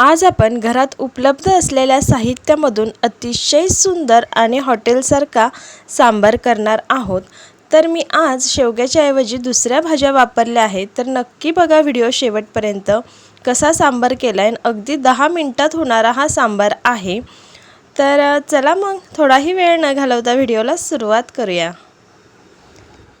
आज आपण घरात उपलब्ध असलेल्या साहित्यामधून अतिशय सुंदर आणि हॉटेलसारखा सांबार करणार आहोत. तर मी आज शेवग्याच्या ऐवजी दुसऱ्या भाज्या वापरल्या आहेत. तर नक्की बघा व्हिडिओ शेवटपर्यंत कसा सांबार केला आहे अगदी दहा मिनटात होणारा हा सांबार आहे. तर चला मग थोडाही वेळ न घालवता व्हिडिओला सुरुवात करूया.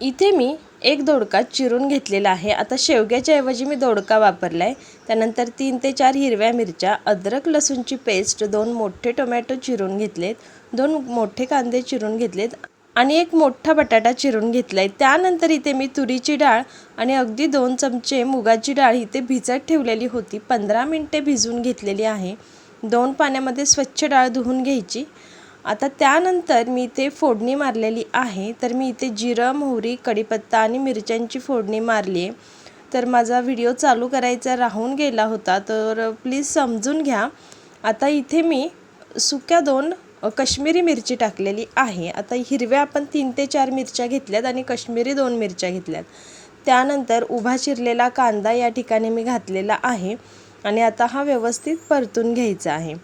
इथे मी एक दोडका चिरून घेतलेला आहे. आता शेवग्याच्या ऐवजी मी दोडका वापरला आहे त्यानंतर तीन ते चार हिरव्या मिरच्या अद्रक लसूणची पेस्ट दोन मोठे टोमॅटो चिरून घेतलेत दोन मोठे कांदे चिरून घेतलेत आणि एक मोठा बटाटा चिरून घेतला आहे त्यानंतर इथे मी तुरीची डाळ आणि अगदी दोन चमचे मुगाची डाळ इथे भिजत ठेवलेली होती. पंधरा मिनटे भिजून घेतलेली आहे. दोन पाण्यामध्ये स्वच्छ डाळ धुवून घ्यायची. आता त्यानंतर मी इथे फोडणी मारलेली आहे. तर मी इथे जिरं मोहरी कढीपत्ता आणि मिरच्यांची फोडणी मारली आहे तर माझा व्हिडिओ चालू करायचा राहून गेला होता. तर प्लीज समजून घ्या. आता इथे मी सुक्या दोन कश्मीरी मिरची टाकलेली आहे. आता हिरव्या आपण तीन ते चार मिरच्या घेतल्यात आणि कश्मीरी दोन मिरच्या घेतल्यात. त्यानंतर उभा चिरलेला कांदा या ठिकाणी मी घातलेला आहे. आणि आता हा व्यवस्थित परतून घ्यायचा आहे.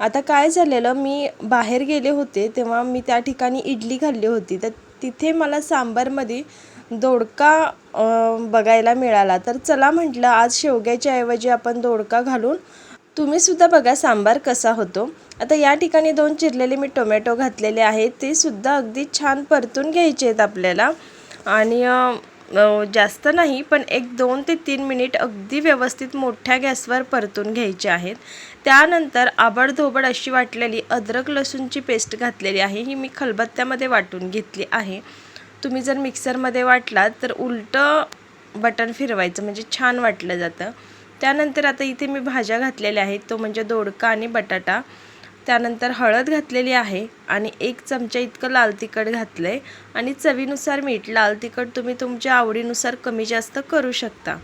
आता काय झालेलं मी बाहेर गेले होते तेव्हा मी त्या ठिकाणी इडली खाल्ली होती. तर तिथे मला सांबारमध्ये दोडका बघायला मिळाला. तर चला म्हटलं आज शेवग्याच्या ऐवजी आपण दोडका घालून तुम्हीसुद्धा बघा सांबार कसा होतो. आता या ठिकाणी दोन चिरलेले मी टोमॅटो घातलेले आहेत. ते सुद्धा अगदी छान परतून घ्यायचे आहेत आपल्याला. आणि जास्त नाही पण एक दोन ते तीन मिनिट अगदी व्यवस्थित मोठ्या गॅसवर परतून घ्यायचे आहेत. त्यानंतर आबडधोबड अशी वाटलेली अद्रक लसूणची पेस्ट घातलेली आहे. ही मी खलबत्त्यामध्ये वाटून घेतली आहे. तुम्ही जर मिक्सरमध्ये वाटलात तर उलटं बटन फिरवायचं म्हणजे छान वाटलं जातं. त्यानंतर आता इथे मी भाज्या घातलेल्या आहेत. तो म्हणजे दोडका आणि बटाटा. त्यानंतर हळद घातलेली आहे आणि एक चमचा इतकं लाल तिखट घातलं आहे आणि चवीनुसार मीठ लाल तिखट तुम्ही तुमच्या आवडीनुसार कमी जास्त करू शकता.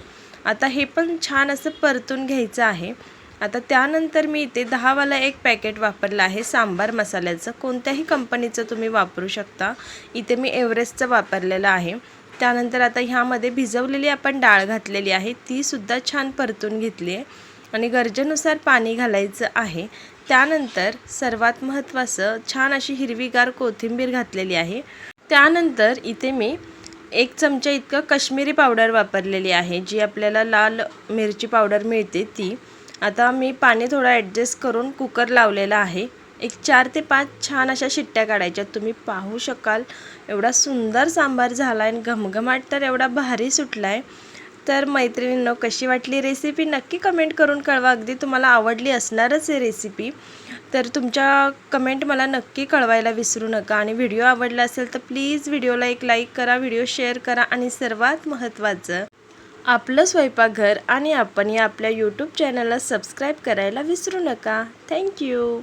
आता हे पण छान असं परतून घ्यायचं आहे. आता त्यानंतर मी इथे दहावाला एक पॅकेट वापरलं आहे सांबार मसाल्याचं. कोणत्याही कंपनीचं तुम्ही वापरू शकता. इथे मी एव्हरेस्टचं वापरलेलं आहे. त्यानंतर आता ह्यामध्ये भिजवलेली आपण डाळ घातलेली आहे. तीसुद्धा छान परतून घेतली आहे आणि गरजेनुसार पाणी घालायचं आहे. त्यानंतर सर्वात महत्त्वाचं छान अशी हिरवीगार कोथिंबीर घातलेली आहे. त्यानंतर इथे मी एक चमचा इतकं काश्मीरी पावडर वापरलेली आहे जी आपल्याला लाल मिरची पावडर मिळते ती. आता मी पाणी थोडं ॲडजस्ट करून कुकर लावलेला आहे. एक चार ते पाच छान अशा शिट्ट्या काढायच्या. तुम्ही पाहू शकाल एवढा सुंदर सांबार झाला आहे आणि घमघमाट तर एवढा भारी सुटला आहे तर मैत्रिणींनो कशी वाटली रेसिपी नक्की कमेंट करून कळवा. अगदी तुम्हाला आवडली असणारच आहे रेसिपी तर तुमच्या कमेंट मला नक्की कळवायला विसरू नका. आणि व्हिडिओ आवडला असेल तर प्लीज व्हिडिओला एक लाईक करा व्हिडिओ शेअर करा आणि सर्वात महत्त्वाचं आपलं स्वयंपाकघर आणि आपण या आपल्या यूट्यूब चॅनलला सबस्क्राईब करायला विसरू नका. थँक्यू